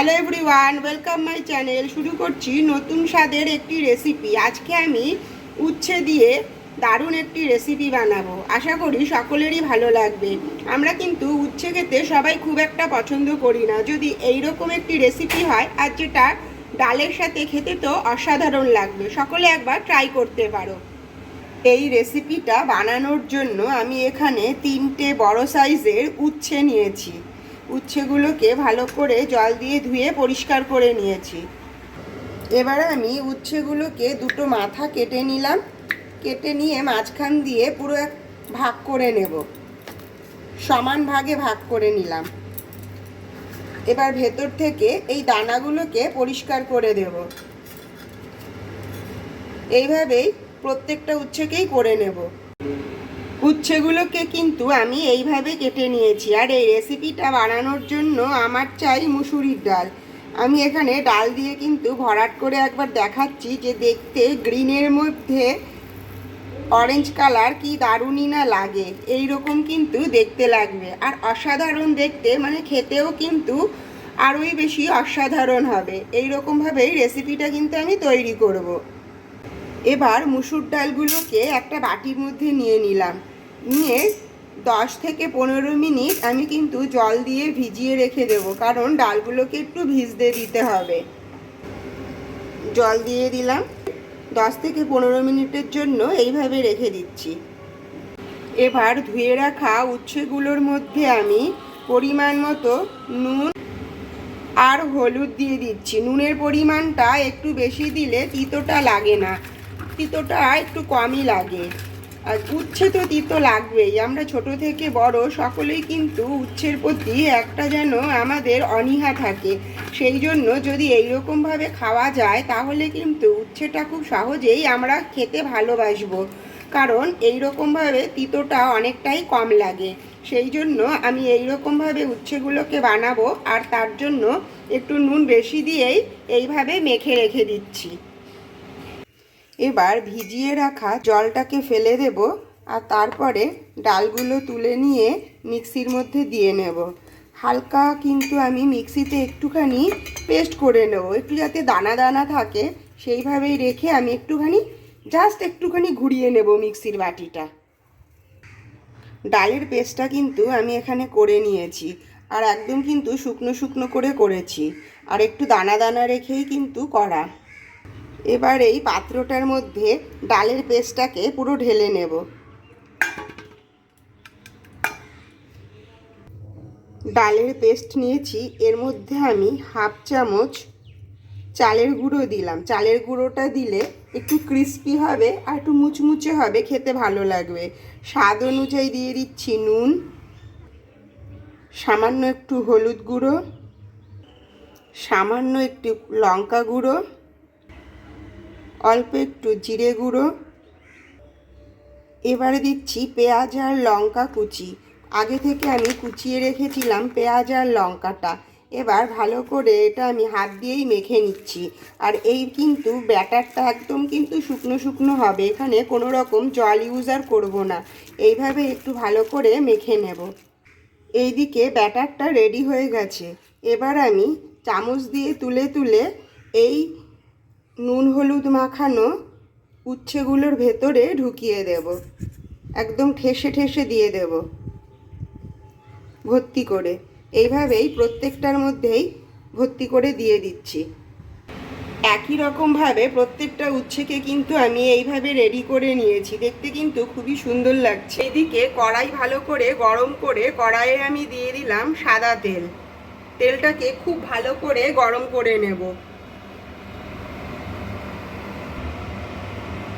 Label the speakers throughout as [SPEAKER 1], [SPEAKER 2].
[SPEAKER 1] Hello everyone, welcome my channel. শুরু করছি নতুন স্বাদের একটি রেসিপি। আজকে আমি উচ্ছে দিয়ে দারুণ একটি রেসিপি বানাবো। আশা করি সকলেরই ভালো লাগবে। আমরা কিন্তু উচ্ছে খেতে সবাই খুব একটা পছন্দ করি না। যদি এই রকম একটি রেসিপি হয় আর যেটা ডালের সাথে খেতে তো অসাধারণ লাগবে, সকলে একবার ট্রাই করতে পারো। এই রেসিপিটা বানানোর জন্য আমি এখানে তিনটে বড় সাইজের উচ্ছে নিয়েছি। উচ্ছেগুলোকে ভালো করে জল দিয়ে ধুয়ে পরিষ্কার করে নিয়েছি। এবার আমি উচ্ছেগুলোকে দুটো মাথা কেটে নিলাম। কেটে নিয়ে মাঝখান দিয়ে পুরো এক ভাগ করে নেব। সমান ভাগে ভাগ করে নিলাম। এবার ভেতর থেকে এই দানাগুলোকে পরিষ্কার করে দেব। এইভাবেই প্রত্যেকটা উচ্ছেকেই করে নেব। উচ্ছেগুলোকে কিন্তু আমি এইভাবে কেটে নিয়েছি। আর এই রেসিপিটা বানানোর জন্য আমার চাই মুসুরির ডাল। আমি এখানে ডাল দিয়ে কিন্তু ভরাট করে একবার দেখাচ্ছি যে দেখতে গ্রিনের মধ্যে অরেঞ্জ কালার কি দারুণই না লাগে। এই রকম কিন্তু দেখতে লাগবে। আর অসাধারণ দেখতে মানে খেতেও কিন্তু আরোই বেশি অসাধারণ হবে। এই রকমভাবেই রেসিপিটা কিন্তু আমি তৈরি করব। এবার মুসুর ডালগুলোকে একটা বাটির মধ্যে নিয়ে নিলাম। নিয়ে দশ থেকে পনেরো মিনিট আমি কিন্তু জল দিয়ে ভিজিয়ে রেখে দেব, কারণ ডালগুলোকে একটু ভিজতে দিতে হবে। জল দিয়ে দিলাম, দশ থেকে পনেরো মিনিটের জন্য এইভাবে রেখে দিচ্ছি। এবার ধুয়ে রাখা উচ্ছেগুলোর মধ্যে আমি পরিমাণ মতো নুন আর হলুদ দিয়ে দিচ্ছি। নুনের পরিমাণটা একটু বেশি দিলে তিতোটা লাগে না, তিতোটা একটু কমই লাগে। আর উচ্ছে তো তিতো লাগবেই। আমরা ছোট থেকে বড় সকলেই কিন্তু উচ্ছের প্রতি একটা যেন আমাদের অনীহা থাকে। সেই জন্য যদি এইরকমভাবে খাওয়া যায়, তাহলে কিন্তু উচ্ছেটা খুব সহজেই আমরা খেতে ভালোবাসবো। কারণ এই রকমভাবে তিতোটা অনেকটাই কম লাগে। সেই জন্য আমি এই রকমভাবে উচ্ছেগুলোকে বানাবো, আর তার জন্য একটু নুন বেশি দিয়েই এইভাবে মেখে রেখে দিচ্ছি। এবার ভিজিয়ে রাখা জলটাকে ফেলে দেব আর তারপরে ডালগুলো তুলে নিয়ে মিক্সির মধ্যে দিয়ে নেব। হালকা কিন্তু আমি মিক্সিতে একটুখানি পেস্ট করে নেব। একটু যাতে দানা দানা থাকে, সেইভাবেই রেখে আমি একটুখানি, জাস্ট একটুখানি ঘুরিয়ে নেব মিক্সির বাটিটা। ডালের পেস্টটা কিন্তু আমি এখানে করে নিয়েছি আর একদম কিন্তু শুকনো শুকনো করে করেছি। আর একটু দানা দানা রেখেই কিন্তু করা। এবার এই পাত্রটার মধ্যে ডালের পেস্টটাকে পুরো ঢেলে নেব। ডালের পেস্ট নিয়েছি, এর মধ্যে আমি হাফ চামচ চালের গুঁড়ো দিলাম। চালের গুঁড়োটা দিলে একটু ক্রিস্পি হবে আর একটু মুচমুচে হবে, খেতে ভালো লাগবে। স্বাদ অনুযায়ী দিয়ে দিচ্ছি নুন, সামান্য একটু হলুদ গুঁড়ো, সামান্য একটু লঙ্কা গুঁড়ো অল্প একটু জিরে গুঁড়ো। এবারে দিচ্ছি পেঁয়াজ আর লঙ্কা কুচি। আগে থেকে আমি কুচিয়ে রেখেছিলাম পেঁয়াজ আর লঙ্কাটা। এবার ভালো করে এটা আমি হাত দিয়েই মেখে নিচ্ছি। আর এই কিন্তু ব্যাটারটা একদম কিন্তু শুকনো শুকনো হবে। এখানে কোনো রকম জল ইউজ আর করব না। এইভাবে একটু ভালো করে মেখে নেব। এইদিকে ব্যাটারটা রেডি হয়ে গেছে। এবার আমি চামচ দিয়ে তুলে তুলে এই নুন হলুদ মাখানো উচ্ছেগুলোর ভেতরে ঢুকিয়ে দেব। একদম ঠেসে ঠেসে দিয়ে দেব। ভর্তি করে। এইভাবেই প্রত্যেকটার মধ্যেই ভর্তি করে দিয়ে দিচ্ছি। একই রকমভাবে প্রত্যেকটা উচ্ছেকে কিন্তু আমি এইভাবে রেডি করে নিয়েছি। দেখতে কিন্তু খুবই সুন্দর লাগছে। এদিকে কড়াই ভালো করে গরম করে কড়াইয়ে আমি দিয়ে দিলাম সাদা তেল। তেলটাকে খুব ভালো করে গরম করে নেব।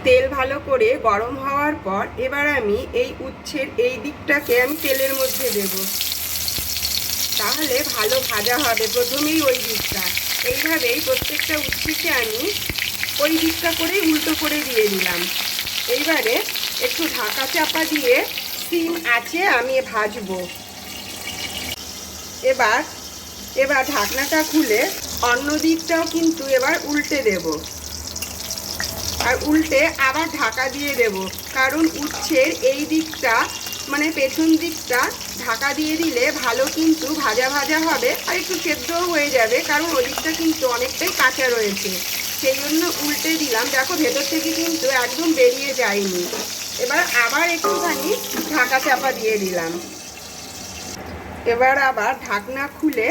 [SPEAKER 1] তেল ভালো করে গরম হওয়ার পর এবার আমি এই উচ্ছের এই দিকটাকে আমি তেলের মধ্যে দেব। তাহলে ভালো ভাজা হবে প্রথমেই ওই দিকটা। এইভাবেই প্রত্যেকটা উচ্ছেকে আমি ওই দিকটা করে উল্টো করে দিয়ে দিলাম। এইবারে একটু ঢাকা চাপা দিয়ে সিম আছে, আমি ভাজবো। এবার এবার ঢাকনাটা খুলে অন্য দিকটাও কিন্তু এবার উল্টে দেবো। আর উল্টে আবার ঢাকা দিয়ে দেব। কারণ উচ্ছের এই দিকটা মানে পেছন দিকটা ঢাকা দিয়ে দিলে ভালো কিন্তু ভাজা ভাজা হবে আর একটু সেদ্ধও হয়ে যাবে, কারণ ওদিকটা কিন্তু অনেকটাই কাঁচা রয়েছে। সেই জন্য উল্টে দিলাম। দেখো ভেতর থেকে কিন্তু একদম বেরিয়ে যায়নি। এবার আবার একটুখানি ঢাকা চাপা দিয়ে দিলাম। এবার আবার ঢাকনা খুলে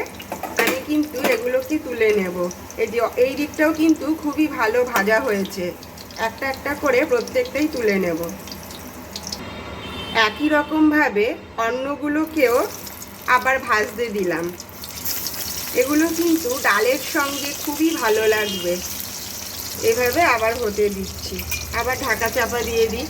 [SPEAKER 1] আমি কিন্তু এগুলোকে তুলে নেব। এই এই দিকটাও কিন্তু খুবই ভালো ভাজা হয়েছে। একটা একটা করে প্রত্যেকটাই তুলে নেব। একই রকমভাবে অন্যগুলোকেও আবার ভাজতে দিলাম। এগুলো কিন্তু ডালের সঙ্গে খুবই ভালো লাগবে। এভাবে আবার হতে দিচ্ছি। আবার ঢাকা চাপা দিয়ে দিই।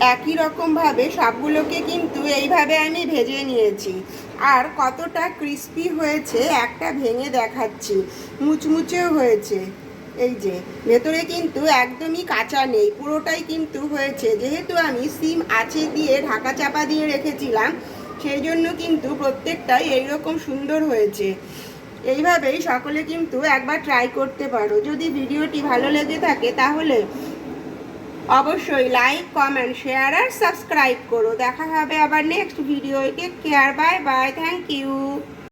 [SPEAKER 1] একই রকমভাবে সবগুলোকে কিন্তু এইভাবে আমি ভেজে নিয়েছি। আর কতটা ক্রিস্পি হয়েছে একটা ভেঙে দেখাচ্ছি। মুচমুচেও হয়েছে। এই যে, ভেতরে কিন্তু একদমই কাঁচা নেই, পুরোটাই কিন্তু হয়েছে। যেহেতু আমি সিম আছে দিয়ে ঢাকা চাপা দিয়ে রেখেছিলাম, সেই জন্য কিন্তু প্রত্যেকটাই এইরকম সুন্দর হয়েছে। এইভাবেই সকলে কিন্তু একবার ট্রাই করতে পারো। যদি ভিডিওটি ভালো লেগে থাকে তাহলে অবশ্যই লাইক কমেন্ট শেয়ার আর সাবস্ক্রাইব করো। দেখা হবে আবার next video take care bye bye thank you